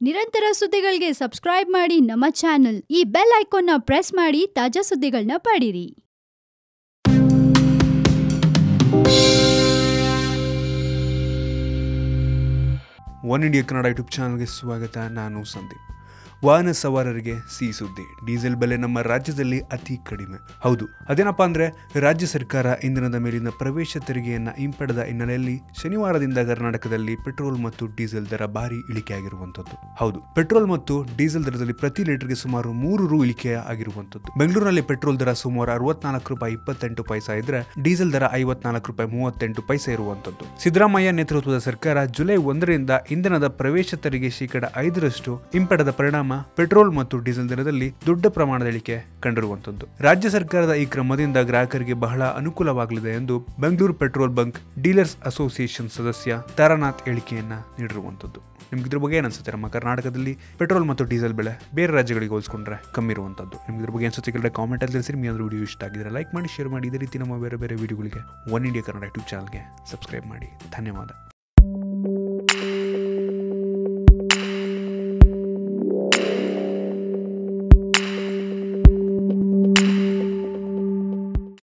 ನಿರಂತರ ಸುದ್ದಿಗಳಿಗೆ ಸಬ್ಸ್ಕ್ರೈಬ್ ಮಾಡಿ ನಮ್ಮ ಚಾನೆಲ್. ಈ ಬೆಲ್ ಐಕಾನ್ನ ಪ್ರೆಸ್ ಮಾಡಿ ತಾಜಾ ಸುದ್ದಿಗಳನ್ನ ಪಡೀರಿ. ಒನ್ ಇಂಡಿಯಾ ಕನ್ನಡ ಯೂಟ್ಯೂಬ್ ಚಾನಲ್ಗೆ ಸ್ವಾಗತ. ನಾನು ಸಂದೀಪ್. ವಾಹನ ಸವಾರರಿಗೆ ಸಿಹಿ ಸುದ್ದಿ ಡೀಸೆಲ್ ಬೆಲೆ ನಮ್ಮ ರಾಜ್ಯದಲ್ಲಿ ಅತಿ ಕಡಿಮೆ. ಹೌದು. ಅದೇನಪ್ಪಾ ಅಂದ್ರೆ, ರಾಜ್ಯ ಸರ್ಕಾರ ಇಂಧನದ ಮೇಲಿನ ಪ್ರವೇಶ ತೆರಿಗೆಯನ್ನ ಹಿಂಪಡೆದ ಹಿನ್ನೆಲೆಯಲ್ಲಿ ಶನಿವಾರದಿಂದ ಕರ್ನಾಟಕದಲ್ಲಿ ಪೆಟ್ರೋಲ್ ಮತ್ತು ಡೀಸೆಲ್ ದರ ಭಾರಿ ಇಳಿಕೆಯಾಗಿರುವಂತದ್ದು ಹೌದು. ಪೆಟ್ರೋಲ್ ಮತ್ತು ಡೀಸೆಲ್ ದರದಲ್ಲಿ ಪ್ರತಿ ಲೀಟರ್ಗೆ ಸುಮಾರು ಮೂರು ರು ಇಳಿಕೆ ಆಗಿರುವಂತದ್ದು ಬೆಂಗಳೂರಿನಲ್ಲಿ ಪೆಟ್ರೋಲ್ ದರ ಸುಮಾರು ಅರವತ್ನಾಲ್ಕು ರೂಪಾಯಿ ಇಪ್ಪತ್ತೆಂಟು ಪೈಸಾ ಇದ್ರೆ, ಡೀಸೆಲ್ ದರ ಐವತ್ನಾಲ್ಕು ರೂಪಾಯಿ ಮೂವತ್ತೆಂಟು ಪೈಸೆ ಇರುವಂತದ್ದು ಸಿದ್ದರಾಮಯ್ಯ ನೇತೃತ್ವದ ಸರ್ಕಾರ ಜುಲೈ ಒಂದರಿಂದ ಇಂಧನದ ಪ್ರವೇಶ ತೆರಿಗೆ ಶೇಕಡ ಐದರಷ್ಟು ಹಿಂಪಡೆದ ಪರಿಣಾಮ ಪೆಟ್ರೋಲ್ ಮತ್ತು ಡೀಸೆಲ್ ದರದಲ್ಲಿ ದೊಡ್ಡ ಪ್ರಮಾಣದ ಇಳಿಕೆ ಕಂಡಿರುವಂತದ್ದು ರಾಜ್ಯ ಸರ್ಕಾರದ ಈ ಕ್ರಮದಿಂದ ಗ್ರಾಹಕರಿಗೆ ಬಹಳ ಅನುಕೂಲವಾಗಲಿದೆ ಎಂದು Bengaluru petrol bunk dealers association ಸದಸ್ಯ ತಾರಾನಾಥ್ ಹೇಳಿಕೆಯನ್ನ ನೀಡಿರುವಂತದ್ದು ನಿಮ್ಗೆ ಇದ್ರ ಬಗ್ಗೆ ಏನು ಅನ್ಸುತ್ತೆ? ನಮ್ಮ ಕರ್ನಾಟಕದಲ್ಲಿ ಪೆಟ್ರೋಲ್ ಮತ್ತು ಡೀಸೆಲ್ ಬೆಲೆ ಬೇರೆ ರಾಜ್ಯಗಳಿಗೆ ಹೋಲಿಸ್ಕೊಂಡ್ರೆ ಕಮ್ಮಿ ಇರುವಂತದ್ದು ನಿಮ್ಗೆ ಇದ್ರ ಬಗ್ಗೆ ಅನ್ಸುತ್ತೆ ಕೆಲವೇ ಕಾಮೆಂಟ್ ಅಲ್ಲಿ ತಿಳಿಸಿ ನಿಮಗೆ ವಿಡಿಯೋ ಇಷ್ಟ ಆಗಿದ್ರೆ ಲೈಕ್ ಮಾಡಿ ಶೇರ್ ಮಾಡಿ. ಇದೇ ರೀತಿ ನಮ್ಮ ಬೇರೆ ಬೇರೆ ವಿಡಿಯೋಗಳಿಗೆ ಒನ್ ಇಂಡಿಯಾ ಕನ್ನಡ ಯೂಟ್ಯೂಬ್ ಚಾನಲ್ಗೆ ಸಬ್ಸ್ಕ್ರೈಬ್ ಮಾಡಿ. ಧನ್ಯವಾದ.